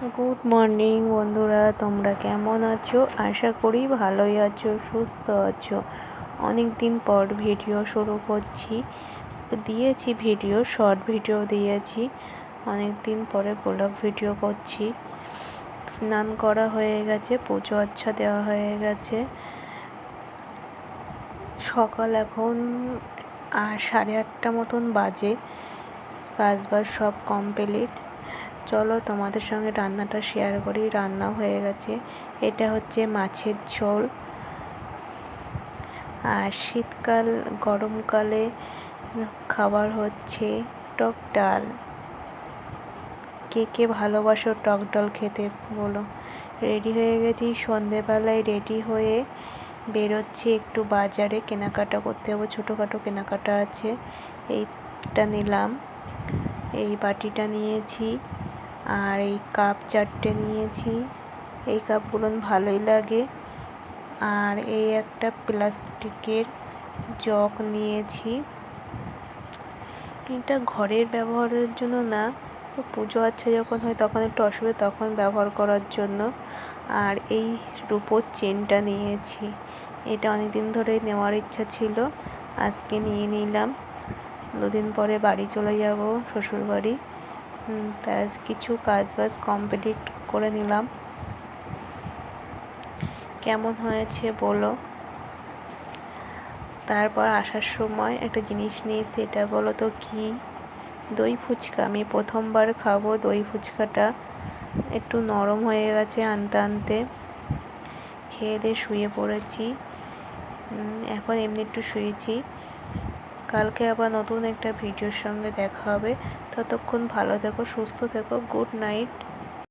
Good morning বন্ধুরা, তোমরা কেমন আছো? আশা করি ভালোই আছো, সুস্থ আছো। অনেক দিন পর ভিডিও শুরু করছি। দিয়েছি ভিডিও শর্ট ভিডিও দিয়েছি। অনেক দিন পরে ব্লগ ভিডিও করছি। স্নান করা হয়ে গেছে, পুজো আচ্ছা দেওয়া হয়ে গেছে। সকাল এখন সাড়ে আটটা মতন বাজে। কাজ বাজ সব কমপ্লিট চলো তোমাদের সঙ্গে রান্নাটা শেয়ার করি। রান্না হয়ে গেছে। এটা হচ্ছে মাছের ঝোল। আর শীতকাল, গরমকালে খাবার হচ্ছে টক ডাল। কে কে ভালোবাসো টক ডাল খেতে বলো। রেডি হয়ে গেছি। সন্ধেবেলায় রেডি হয়ে বেরোচ্ছি একটু বাজারে। কেনাকাটা করতে হবে। ছোটোখাটো কেনাকাটা আছে। এইটা নিলাম। এই বাটিটা নিয়েছি। আর এই কাপ চারটে নিয়েছি। এই কাপগুলো ভালোই লাগে। আর এই একটা প্লাস্টিকের জগ নিয়েছি। এটা ঘরের ব্যবহারের জন্য না পুজো আচ্ছা যখন হয় তখন একটু অসুবিধা, তখন ব্যবহার করার জন্য। আর এই রূপোর চেনটা নিয়েছি। এটা অনেক দিন ধরেই নেওয়ার ইচ্ছা ছিল, আজকে নিয়ে নিলাম। দুদিন পরে বাড়ি চলে যাব, শ্বশুরবাড়ি। তা কিছু কাজ বাজ কমপ্লিট করে নিলাম। কেমন হয়েছে বলো? তারপর আসার সময় একটা জিনিস নিয়ে সেটা বলো তো কি? দই ফুচকা, আমি প্রথমবার খাব দই ফুচকাটা। একটু নরম হয়ে গেছে আনতে আনতে। খেয়ে দিয়ে শুয়ে পড়েছি। এখন এমনি একটু শুয়েছি। কালকে আবার নতুন একটা ভিডিওর সঙ্গে দেখা হবে। ততক্ষণ ভালো থেকো, সুস্থ থেকো, গুড নাইট।